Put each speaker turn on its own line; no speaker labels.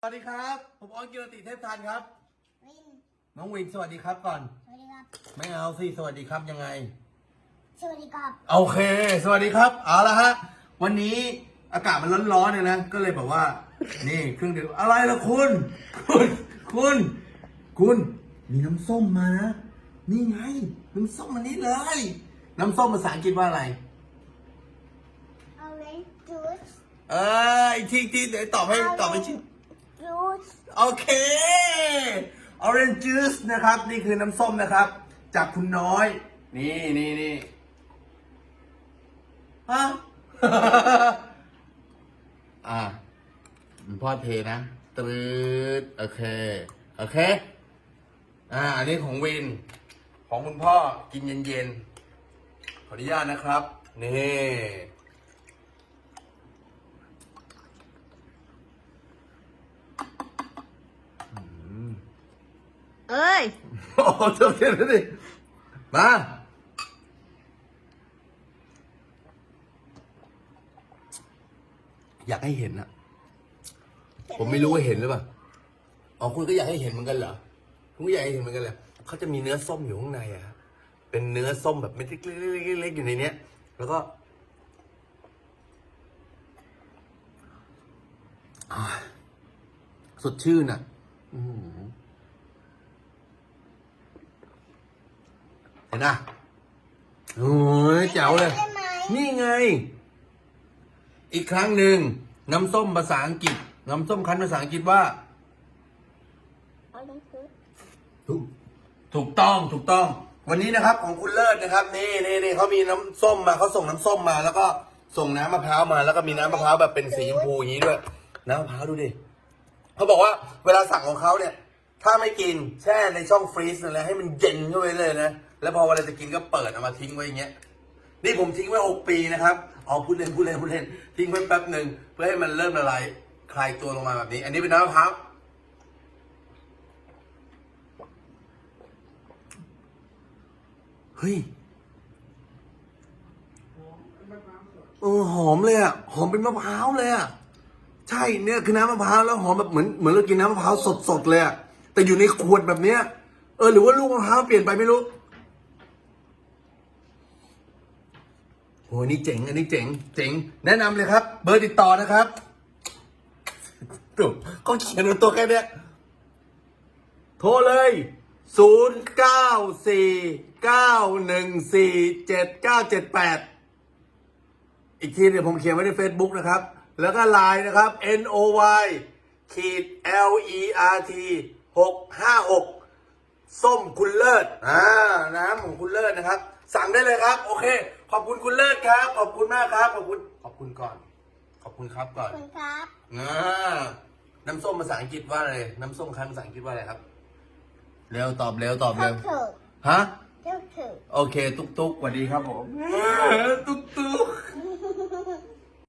สวัสดีครับ ผมออนกิรติเทพทานครับ
วิน
น้องวินสวัสดีครับก่อน
สวัสดีครับ
ไม่เอาสิสวัสดีครับยังไง
สวัสดีครับ
โอเค สวัสดีครับเอาละฮะวันนี้อากาศมันร้อนๆเนี่ยนะก็เลยแบบว่า นี่เครื่องดื่มอะไรล่ะคุณ คุณคุณ คุณ มีน้ำส้มมานะนี่ไงน้ำส้มอันนี้เลย น้ำส้มภาษาอังกฤษว่าอะไร
orange juice
เอออีกทีอีกทีเดี๋ยวตอบให้ตอบให้ชื่อ
juice
โอเค orange juice นะครับ นี่คือน้ำส้มนะครับ จากคุณน้อย นี่นี่นี่ฮะ อ่าพ่อเทนะ ตรึดโอเค โอเค อ่า อันนี้ของวิน ของคุณพ่อกินเย็นๆ ขออนุญาตนะครับ นี่
เอ้ย
โอ้โหเจอกันแล้วดิมาอยากให้เห็นอะผมไม่รู้ว่าเห็นหรือเปล่าอ๋อคุณก็อยากให้เห็นเหมือนกันเหรอคุณก็อยากให้เห็นเหมือนกันเลยเขาจะมีเนื้อส้มอยู่ข้างในอะครับเป็นเนื้อส้มแบบเม็ดเล็กๆๆๆอยู่ในเนี้ย แล้วก็สดชื่นอะ อื้อหือ เห็นนะโอ้ยแจ๋วเลย
ได้ไหม
นี่ไง อีกครั้งหนึ่งน้ำส้มภาษาอังกฤษ น้ำส้มคั้นภาษาอังกฤษว่า
orange juice
ถูกถูกต้องถูกต้อง วันนี้นะครับของคุณเลิศนะครับ นี่นี่นี่เขามีน้ำส้มมาเขาส่งน้ำส้มมา แล้วก็ส่งน้ำมะพร้าวมา แล้วก็มีน้ำมะพร้าวแบบเป็นสีชมพูอย่างนี้ด้วย น้ำมะพร้าวดูดิเขาบอกว่าเวลาสั่งของเขาเนี่ย ถ้าไม่กินแช่ในช่องฟรีซนั่นแหละให้มันเย็นเข้าไปเลยนะ แล้วพอเวลาจะกินก็เปิดเอามาทิ้งไว้อย่างเงี้ย นี่ผมทิ้งไว้หกปีนะครับ เอาพูดเล่นพูดเล่นพูดเล่น ทิ้งไว้แป๊บหนึ่งเพื่อให้มันเริ่มละลายคลายตัวลงมาแบบนี้ อันนี้เป็นน้ำมะพร้าวเฮ้ยเออหอมเลยอะ หอมเป็นมะพร้าวเลยอะ ใช่เนี่ยคือน้ำมะพร้าวแล้วหอมแบบเหมือนเหมือนเรากินน้ำมะพร้าวสดๆเลยอะ แต่อยู่ในขวดแบบเนี้ย เออหรือว่าลูกมะพร้าวเปลี่ยนไปไม่รู้ โหนี่เจ๋ง อันนี้เจ๋ง เจ๋ง แนะนำเลยครับ เบอร์ติดต่อนะครับตุ๊ก็เขียนบนตัวแค่เนี้ยโทรเลย 0 9 4 9 1 4 7 9 7 8 อีกทีเดี๋ยวผมเขียนไว้ใน Facebook นะครับ แล้วก็ไลน์นะครับ N O Y ขีด L E R T 6 5 6 ส้มคุณเลิศ อ่า น้ำของคุณเลิศนะครับ สั่งได้เลยครับ โอเค ขอบคุณคุณเลิศครับ ขอบคุณมากครับ ขอบคุณ ขอบคุณก่อน ขอบคุณครับก่อน
ขอบคุณครับ
อ่าน้ำส้มภาษาอังกฤษว่าอะไร น้ำส้มคั้นภาษาอังกฤษว่าอะไรครับ เร็วตอบเร็วตอบ
เท่า
เร็ว
ถูก
ฮะ
เท่าถูก
โอเค ตุ๊กตุ๊กสวัสดีครับผม ตุ๊กตุ๊ก